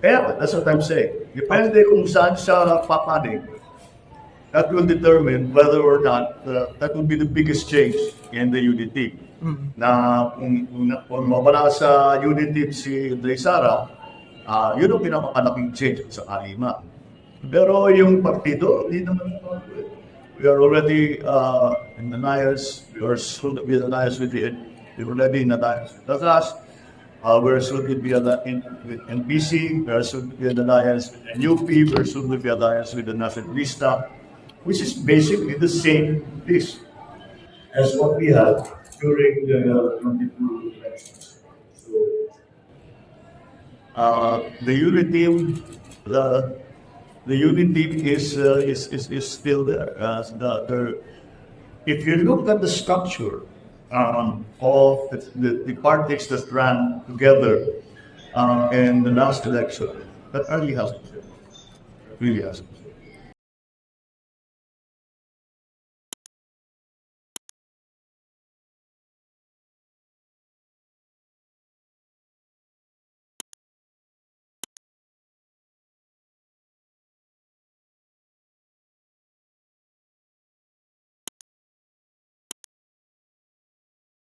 Kaya, that's what I'm saying. Depende kung saan siya papanig. That will determine whether or not uh, that will be the biggest change in the unity. Na kung, kung, kung mawala sa unity si Dre Sara, ah yun ang pinakamalaking change sa Alima. Pero yung partido, hindi naman we are already uh, in the Nayas, we are soon to be in the Nayas with the, we're already in the with the class. Uh, we're soon to be the, in with NBC, we're soon to be the Alliance with NUP, we're soon to be the Alliance with the Nacionalista, which is basically the same list as what we had during the 22 elections. So, uh, the unity team, the the unity team is, uh, is, is, is still there. Uh, the, the, if you look at the structure um, of the, the, the that ran together uh, in the last election, that really hasn't. Really hasn't.